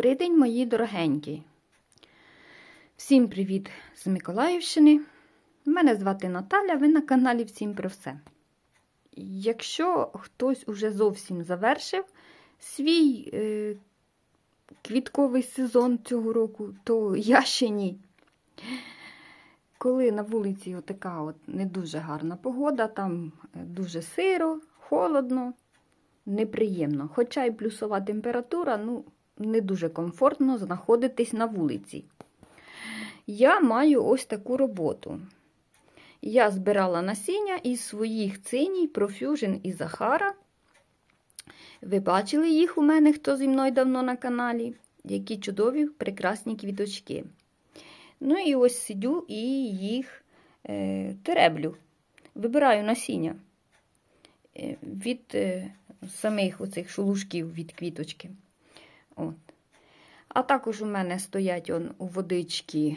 Добрий день, мої дорогенькі. Всім привіт з Миколаївщини. Мене звати Наталя, ви на каналі Всім про все. Якщо хтось уже зовсім завершив свій е, квітковий сезон цього року, то я ще ні. Коли на вулиці отака от не дуже гарна погода, там е, дуже сиро, холодно, неприємно. Хоча й плюсова температура, ну, не дуже комфортно знаходитись на вулиці. Я маю ось таку роботу. Я збирала насіння із своїх циній Profusion і Захара. Ви бачили їх у мене, хто зі мною давно на каналі, які чудові, прекрасні квіточки. Ну і ось сидю і їх е, тереблю. Вибираю насіння е, від е, самих оцих шелушків від квіточки. От. А також у мене стоять он, у водички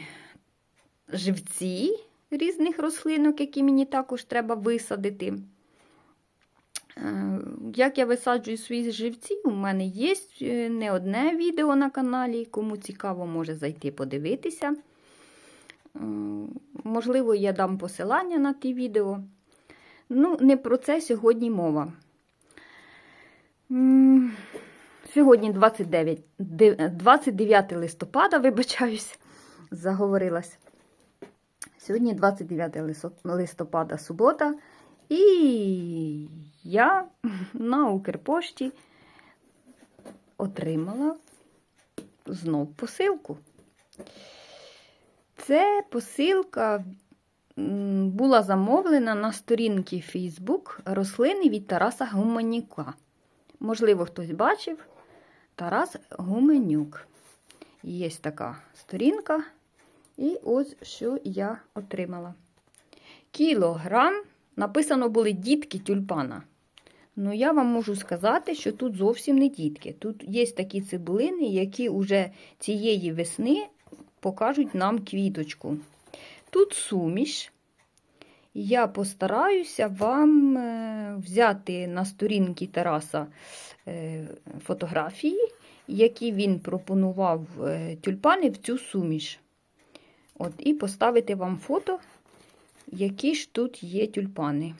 живці різних рослинок, які мені також треба висадити. Е, Як я висаджую свої живці, у мене є е, не одне відео на каналі. Кому цікаво, може зайти подивитися. Е, Можливо, я дам посилання на ті відео. Ну, не про це сьогодні мова. Сьогодні 29, 29 листопада, вибачаюсь, заговорилась. Сьогодні 29 листопада, субота, і я на Укрпошті отримала знов посилку. Це посилка була замовлена на сторінці Facebook рослини від Тараса Гуманюка. Можливо, хтось бачив Тарас Гуменюк. Є така сторінка. І ось що я отримала. Кілограм. Написано були дітки тюльпана. Ну, я вам можу сказати, що тут зовсім не дітки. Тут є такі цибулини, які вже цієї весни покажуть нам квіточку. Тут суміш. Я постараюся вам е, взяти на сторінки Тараса е, фотографії, які він пропонував е, тюльпани в цю суміш. От, І поставити вам фото, які ж тут є тюльпани.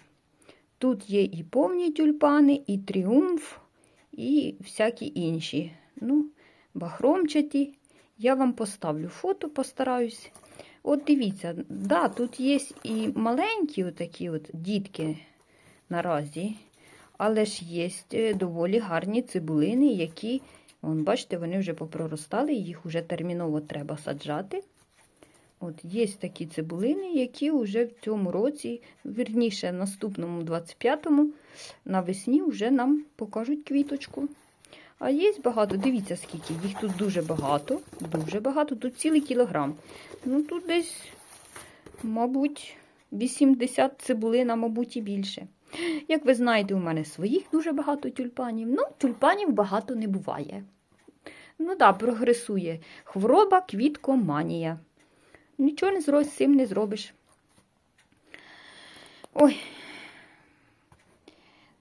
Тут є і повні тюльпани, і тріумф, і всякі інші. Ну, бахромчаті. Я вам поставлю фото, постараюсь. От дивіться, да, тут є і маленькі отакі от дітки наразі, але ж є е, доволі гарні цибулини, які, вон, бачите, вони вже попроростали, їх вже терміново треба саджати. От Є такі цибулини, які вже в цьому році, вірніше, наступному 25-му, навесні вже нам покажуть квіточку. А є багато, дивіться, скільки, їх тут дуже багато, дуже багато, тут цілий кілограм. Ну, тут десь, мабуть, 80 цибулина, мабуть, і більше. Як ви знаєте, у мене своїх дуже багато тюльпанів. Ну, тюльпанів багато не буває. Ну так, да, прогресує. Хвороба, квіткоманія. Нічого не з цим не зробиш. Ой,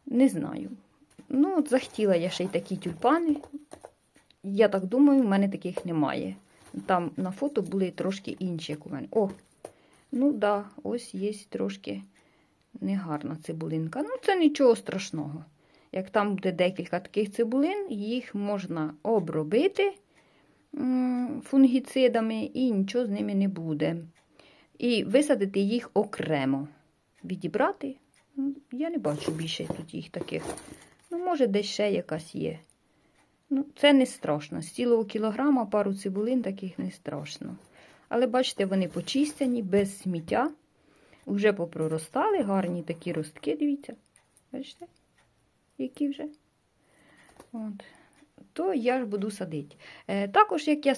не знаю. Ну, от захотіла я ще й такі тюльпани. Я так думаю, в мене таких немає. Там на фото були трошки інші, як у мене. О, ну так, да, ось є трошки негарна цибулинка. Ну, це нічого страшного. Як там буде декілька таких цибулин, їх можна обробити фунгіцидами і нічого з ними не буде. І висадити їх окремо. Відібрати. Ну, Я не бачу більше тут їх таких. Ну, може, десь ще якась є. Ну, Це не страшно. З цілого кілограма пару цибулин таких не страшно. Але бачите, вони почистяні, без сміття. Вже попроростали, гарні такі ростки, дивіться. Бачите? Які вже. От то я ж буду садити. Е, також, як я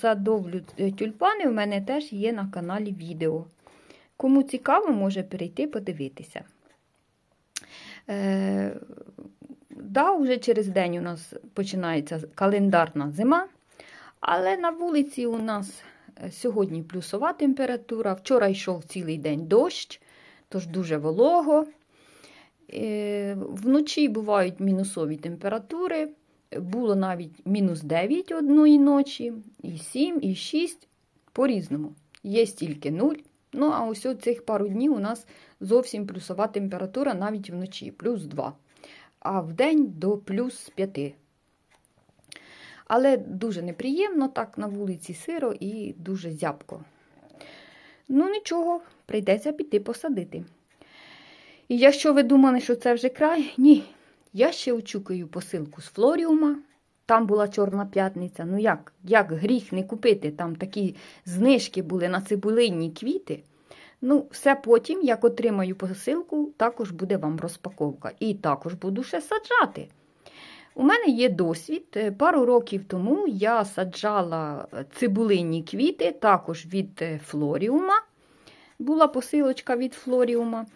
садовлю тюльпани, у мене теж є на каналі відео. Кому цікаво, може перейти подивитися. Е, да, вже через день у нас починається календарна зима, але на вулиці у нас сьогодні плюсова температура. Вчора йшов цілий день дощ, тож дуже волого. Е, вночі бувають мінусові температури. було навіть мінус 9 одної ночі, і 7, і 6 по-різному. Є стільки 0. Ну, а ось цих пару днів у нас зовсім плюсова температура навіть вночі, плюс 2. А в день до плюс 5. Але дуже неприємно, так на вулиці сиро і дуже зябко. Ну, нічого, прийдеться піти посадити. І якщо ви думали, що це вже край, ні. Я ще очікую посилку з Флоріума. Там була Чорна п'ятниця. Ну як, як гріх не купити? Там такі знижки були на цибулинні квіти. Ну, все потім, як отримаю посилку, також буде вам розпаковка. І також буду ще саджати. У мене є досвід. Е, Пару років тому я саджала цибулинні квіти, також від е, Флоріума. Була посилочка від Флоріума.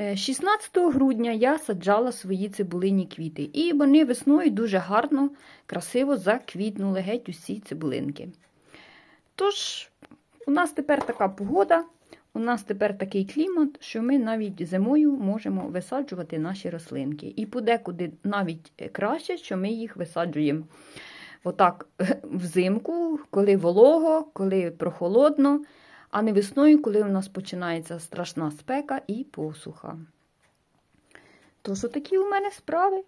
Е, 16 грудня я саджала свої цибулинні квіти. І вони весною дуже гарно, красиво заквітнули геть усі цибулинки. Тож, у нас тепер така погода, у нас тепер такий клімат, що ми навіть зимою можемо висаджувати наші рослинки. І подекуди навіть краще, що ми їх висаджуємо. Отак взимку, коли волого, коли прохолодно, а не весною, коли у нас починається страшна спека і посуха. Тож такі у мене справи.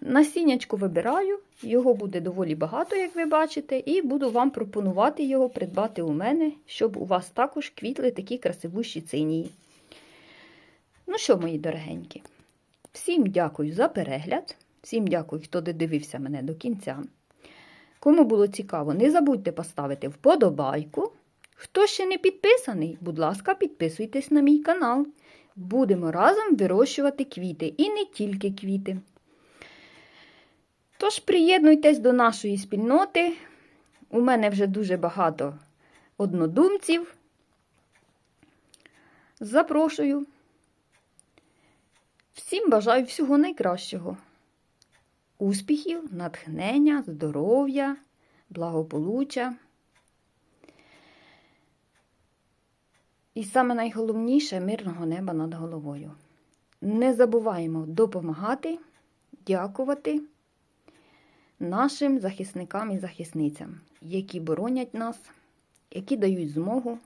Насіннячко вибираю, його буде доволі багато, як ви бачите, і буду вам пропонувати його придбати у мене, щоб у вас також квітли такі красивущі цинії. Ну що, мої дорогенькі, всім дякую за перегляд, всім дякую, хто додивився мене до кінця. Кому було цікаво, не забудьте поставити вподобайку. Хто ще не підписаний, будь ласка, підписуйтесь на мій канал. Будемо разом вирощувати квіти і не тільки квіти. Тож приєднуйтесь до нашої спільноти. У мене вже дуже багато однодумців. Запрошую. Всім бажаю всього найкращого. Успіхів, натхнення, здоров'я, благополуччя. І саме найголовніше мирного неба над головою. Не забуваємо допомагати, дякувати нашим захисникам і захисницям, які боронять нас, які дають змогу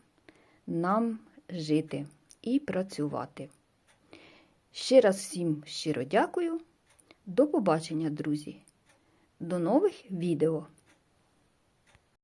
нам жити і працювати. Ще раз всім щиро дякую. До побачення, друзі. До нових відео!